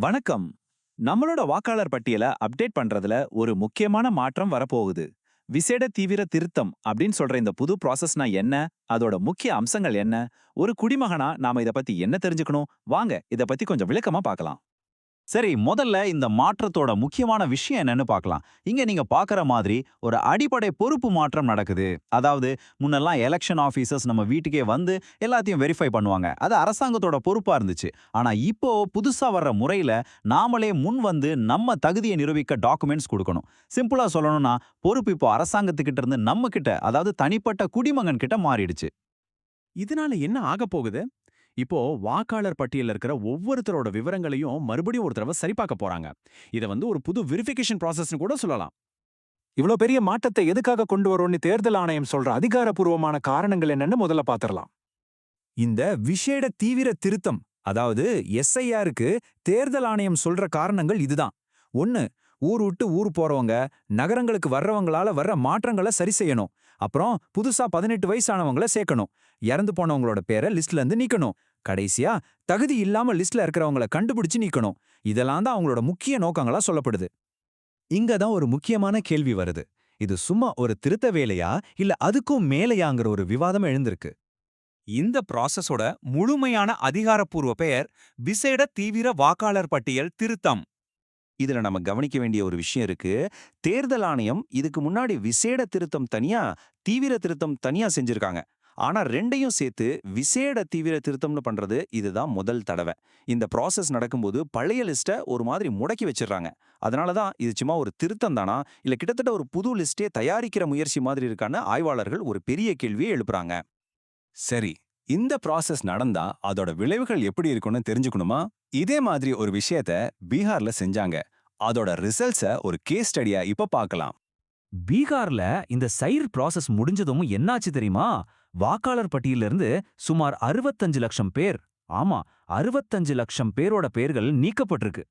வணக்கம். நம்மளோட வாக்காளர் பட்டியலை அப்டேட் பண்றதுல ஒரு முக்கியமான மாற்றம் வரப்போகுது. விசேட தீவிர திருத்தம் அப்படின்னு சொல்ற இந்த புது ப்ராசஸ்னா என்ன? அதோட முக்கிய அம்சங்கள் என்ன? ஒரு குடிமகனா நாம இத பத்தி என்ன தெரிஞ்சுக்கணும்? வாங்க இத பத்தி கொஞ்சம் விளக்கமா பார்க்கலாம். சரி முதல்ல இந்த மாற்றத்தோட முக்கியமான விஷயம் என்னன்னு பார்க்கலாம். இங்க நீங்க பாக்குற மாதிரி ஒரு அடிப்படை பொறுப்பு மாற்றம் நடக்குது. அதாவது முன்னெல்லாம் எலெக்ஷன் ஆஃபீஸர்ஸ் நம்ம வீட்டுக்கே வந்து எல்லாத்தையும் வெரிஃபை பண்ணுவாங்க. அது அரசாங்கத்தோட பொறுப்பா இருந்துச்சு. ஆனா இப்போ புதுசா வர்ற முறையில நாமளே முன் வந்து நம்ம தகுதியை நிரூபிக்க டாக்குமெண்ட்ஸ் கொடுக்கணும். சிம்பிளா சொல்லணும்னா பொறுப்பு இப்போ அரசாங்கத்துக்கிட்ட இருந்து நம்ம கிட்ட அதாவது தனிப்பட்ட குடிமகன் கிட்ட மாறிடுச்சு. இதனால என்ன ஆகப் போகுது? இப்போ வாக்காளர் பட்டியல்ல இருக்கிற ஒவ்வொருத்தரோட விவரங்களையும் மறுபடியும் ஒரு தடவை சரிபார்க்க போறாங்க. இத வந்து ஒரு புது வெரிஃபிகேஷன் ப்ராசஸ்னு கூட சொல்லலாம். இவ்ளோ பெரிய மாற்றத்தை எதுக்காக கொண்டு வரோம்னு தேர்தல் ஆணையம் சொல்ற அதிகாரப்பூர்வமான காரணங்கள் என்னன்னு முதல்ல பாத்திரலாம். இந்த விசேட தீவிர திருத்தம் அதாவது எஸ்ஐஆருக்கு தேர்தல் ஆணையம் சொல்ற காரணங்கள் இதுதான். ஒன்னு ஊர் விட்டு ஊர் போறவங்க நகரங்களுக்கு வர்றவங்களால வர்ற மாற்றங்களை சரி செய்யணும். அப்புறம் புதுசா பதினெட்டு வயசானவங்கள சேர்க்கணும். இறந்து போனவங்களோட பேரை லிஸ்ட்ல இருந்து நீக்கணும். கடைசியா தகுதி இல்லாம லிஸ்ட்ல இருக்கிறவங்கள கண்டுபிடிச்சு நீக்கணும். இதெல்லாம் தான் அவங்களோட முக்கிய நோக்கங்களா சொல்லப்படுது. இங்க தான் ஒரு முக்கியமான கேள்வி வருது. இது சும்மா ஒரு திருத்த வேலையா? இல்ல அதுக்கும் மேலையாங்கிற ஒரு விவாதம் எழுந்திருக்கு. இந்த ப்ராசஸோட முழுமையான அதிகாரப்பூர்வ பெயர் விசேட தீவிர வாக்காளர் பட்டியல் திருத்தம். இதுல நம்ம கவனிக்க வேண்டிய ஒரு விஷயம் இருக்கு. தேர்தல் ஆணையம் இதுக்கு முன்னாடி விசேட திருத்தம் தனியா தீவிர திருத்தம் தனியா செஞ்சிருக்காங்க. ஆனா ரெண்டையும் சேர்த்து விசேட தீவிர திருத்தம்னு பண்றது இதுதான் முதல் தடவை. இந்த ப்ராசஸ் நடக்கும்போது பழைய லிஸ்ட்டை ஒரு மாதிரி முடக்கி வச்சிடுறாங்க. அதனால தான் இது சும்மா ஒரு திருத்தம் தானா? இல்ல கிட்டத்தட்ட ஒரு புது லிஸ்டே தயாரிக்கிற முயற்சி மாதிரி இருக்கான்னு ஆய்வாளர்கள் ஒரு பெரிய கேள்வியை எழுப்புறாங்க. சரி இந்த ப்ராசஸ் நடந்தா அதோட விளைவுகள் எப்படி இருக்கும்னு தெரிஞ்சுக்கணுமா? இதே மாதிரி ஒரு விஷயத்த பீகார்ல செஞ்சாங்க. அதோட ரிசல்ட்ஸ ஒரு கேஸ் ஸ்டடியா இப்ப பார்க்கலாம். பீகார்ல இந்த சைர் ப்ராசஸ் முடிஞ்சதும் என்னாச்சு தெரியுமா? வாக்காளர் பட்டியலிருந்து இருந்து சுமார் அறுபத்தஞ்சு லட்சம் பேர் ஆமா அறுபத்தஞ்சு லட்சம் பேரோட பேர்கள் நீக்கப்பட்டிருக்கு.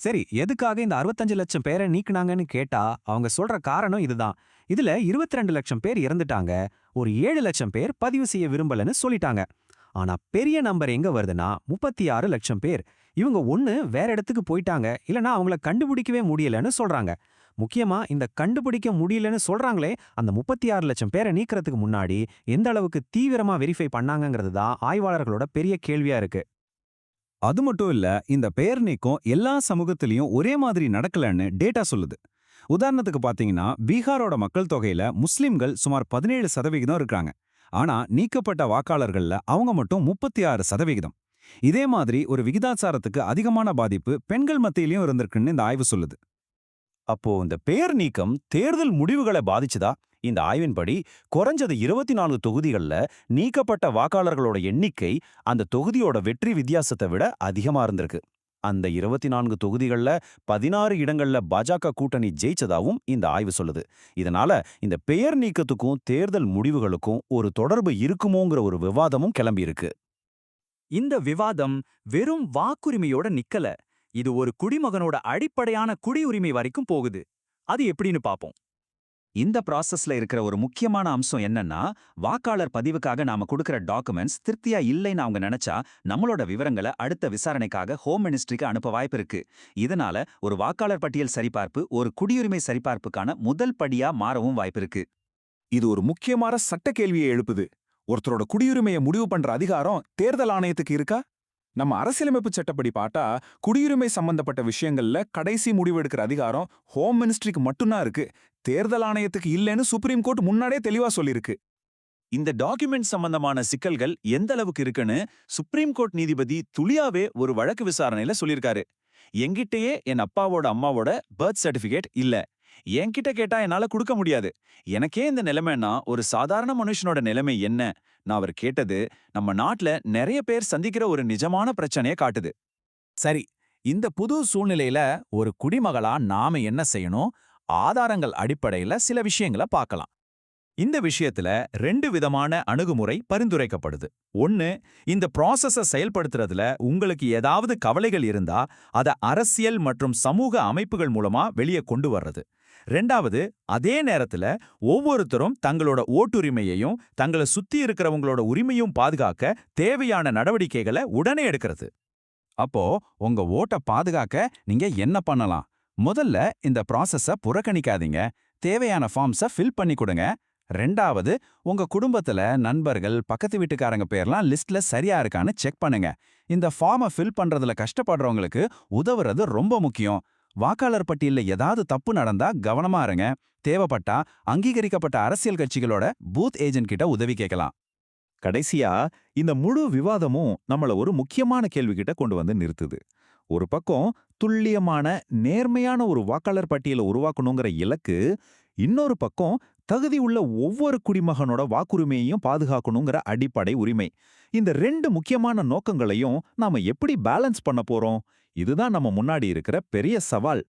சரி எதுக்காக இந்த அறுபத்தஞ்சு லட்சம் பேரை நீக்குனாங்கன்னு கேட்டா அவங்க சொல்ற காரணம் இதுதான். இதுல இருபத்தி ரெண்டு லட்சம் பேர் இறந்துட்டாங்க ஒரு ஏழு லட்சம் பேர் பதிவு செய்ய விரும்பலன்னு சொல்லிட்டாங்க. ஆனா பெரிய நம்பர் எங்க வருதுன்னா முப்பத்தி ஆறு லட்சம் பேர். இவங்க ஒன்று வேற இடத்துக்கு போயிட்டாங்க. இல்லனா அவங்கள கண்டுபிடிக்கவே முடியலன்னு சொல்றாங்க. முக்கியமா இந்த கண்டுபிடிக்க முடியலன்னு சொல்றாங்களே அந்த முப்பத்தி ஆறு லட்சம் பேரை நீக்கிறதுக்கு முன்னாடி எந்த அளவுக்கு தீவிரமா வெரிஃபை பண்ணாங்கிறது தான் ஆய்வாளர்களோட பெரிய கேள்வியா இருக்கு. அது மட்டும் இல்ல இந்த பெயர் நீக்கம் எல்லா சமூகத்திலையும் ஒரே மாதிரி நடக்கலன்னு டேட்டா சொல்லுது. உதாரணத்துக்கு பாத்தீங்கன்னா பீகாரோட மக்கள் தொகையில முஸ்லிம்கள் சுமார் பதினேழு சதவிகிதம் இருக்காங்க ஆனா நீக்கப்பட்ட வாக்காளர்கள்ல அவங்க மட்டும் முப்பத்தி ஆறு சதவிகிதம். இதே மாதிரி ஒரு விகிதாச்சாரத்துக்கு அதிகமான பாதிப்பு பெண்கள் மத்தியிலையும் இருந்திருக்குன்னு இந்த ஆய்வு சொல்லுது. அப்போ இந்த பெயர் நீக்கம் தேர்தல் முடிவுகளை பாதிச்சுதா? இந்த ஆய்வின்படி குறைஞ்சது இருபத்தி நான்கு தொகுதிகள்ல நீக்கப்பட்ட வாக்காளர்களோட எண்ணிக்கை அந்த தொகுதியோட வெற்றி வித்தியாசத்தை விட அதிகமா இருந்திருக்கு. அந்த இருபத்தி நான்கு தொகுதிகள்ல பதினாறு இடங்கள்ல பாஜக கூட்டணி ஜெயிச்சதாவும் இந்த ஆய்வு சொல்லுது. இதனால இந்த பெயர் நீக்கத்துக்கும் தேர்தல் முடிவுகளுக்கும் ஒரு தொடர்பு இருக்குமோங்கிற ஒரு விவாதமும் கிளம்பியிருக்கு. இந்த விவாதம் வெறும் வாக்குரிமையோட நிக்கல. இது ஒரு குடிமகனோட அடிப்படையான குடியுரிமை வரைக்கும் போகுது. அது எப்படின்னு பாப்போம். இந்த ப்ராசஸ்ல இருக்கிற ஒரு முக்கியமான அம்சம் என்னன்னா வாக்காளர் பதிவுக்காக நாம கொடுக்கிற டாக்குமெண்ட்ஸ் திருப்தியா இல்லைன்னு அவங்க நினைச்சா நம்மளோட விவரங்களை அடுத்த விசாரணைக்காக ஹோம் மினிஸ்ட்ரிக்கு அனுப்ப வாய்ப்பு இருக்கு. இதனால ஒரு வாக்காளர் பட்டியல் சரிபார்ப்பு ஒரு குடியுரிமை சரிபார்ப்புக்கான முதல் படியா மாறவும் வாய்ப்பு இருக்கு. இது ஒரு முக்கியமான சட்ட கேள்வியை எழுப்புது. ஒருத்தரோட குடியுரிமையை முடிவு பண்ற அதிகாரம் தேர்தல் ஆணையத்துக்கு இருக்கா? நம்ம அரசியலமைப்பு சட்டப்படி பாட்டா குடியுரிமை சம்பந்தப்பட்ட விஷயங்கள்ல கடைசி முடிவெடுக்கிற அதிகாரம் ஹோம் மினிஸ்ட்ரிக்கு மட்டும்தான் இருக்கு. தேர்தல் ஆணையத்துக்கு இல்லைன்னு சுப்ரீம் கோர்ட் முன்னாடியே தெளிவா சொல்லிருக்கு இந்த டாக்குமெண்ட் சம்பந்தமான சிக்கல்கள் எந்த அளவுக்கு இருக்குன்னு சுப்ரீம் கோர்ட் நீதிபதி துளியாவே ஒரு வழக்கு விசாரணையில சொல்லியிருக்காரு. எங்கிட்டயே என் அப்பாவோட அம்மாவோட பர்த் சர்டிபிகேட் இல்ல. என்கிட்ட கேட்டா என்னால கொடுக்க முடியாது. எனக்கே இந்த நிலைமைன்னா ஒரு சாதாரண மனுஷனோட நிலைமை என்ன? நான் அவர் கேட்டது நம்ம நாட்டுல நிறைய பேர் சந்திக்கிற ஒரு நிஜமான பிரச்சனைய காட்டுது. சரி இந்த புது சூழ்நிலையில ஒரு குடிமகளா நாம என்ன செய்யணும்? ஆதாரங்கள் அடிப்படையில சில விஷயங்களை பார்க்கலாம். இந்த விஷயத்துல ரெண்டு விதமான அணுகுமுறை பரிந்துரைக்கப்படுது. ஒன்னு இந்த ப்ராசஸ செயல்படுத்துறதுல உங்களுக்கு ஏதாவது கவலைகள் இருந்தா அத அரசியல் மற்றும் சமூக அமைப்புகள் மூலமா வெளியே கொண்டு வர்றது. ரெண்டாவது அதே நேரத்துல ஒவ்வொருத்தரும் தங்களோட ஓட்டுரிமையையும் தங்களை சுத்தி இருக்கிறவங்களோட உரிமையும் பாதுகாக்க தேவையான நடவடிக்கைகளை உடனே எடுக்கிறது. அப்போ உங்க ஓட்டை பாதுகாக்க நீங்க என்ன பண்ணலாம்? முதல்ல இந்த ப்ராசஸ புறக்கணிக்காதீங்க. தேவையான ஃபார்ம்ஸ ஃபில் பண்ணி கொடுங்க. ரெண்டாவது உங்க குடும்பத்துல நண்பர்கள் பக்கத்து வீட்டுக்காரங்க பேர்லாம் லிஸ்ட்ல சரியா இருக்கான்னு செக் பண்ணுங்க. இந்த ஃபார்மை ஃபில் பண்றதுல கஷ்டப்படுறவங்களுக்கு உதவுறது ரொம்ப முக்கியம். வாக்காளர் பட்டியல்ல ஏதாவது தப்பு நடந்தா கவனமா இருங்க. தேவைப்பட்டா அங்கீகரிக்கப்பட்ட அரசியல் கட்சிகளோட பூத் ஏஜென்ட் கிட்ட உதவி கேட்கலாம். கடைசியா இந்த முழு விவாதமும் நம்மள ஒரு முக்கியமான கேள்விகிட்ட கொண்டு வந்து நிறுத்துது. ஒரு பக்கம் துல்லியமான நேர்மையான ஒரு வாக்காளர் பட்டியலை உருவாக்கணுங்கிற இலக்கு இன்னொரு பக்கம் தகுதி உள்ள ஒவ்வொரு குடிமகனோட வாக்குரிமையையும் பாதுகாக்கணுங்கிற அடிப்படை உரிமை. இந்த ரெண்டு முக்கியமான நோக்கங்களையும் நாம எப்படி பேலன்ஸ் பண்ண போறோம்? இதுதான் நம்ம முன்னாடி இருக்கிற பெரிய சவால்.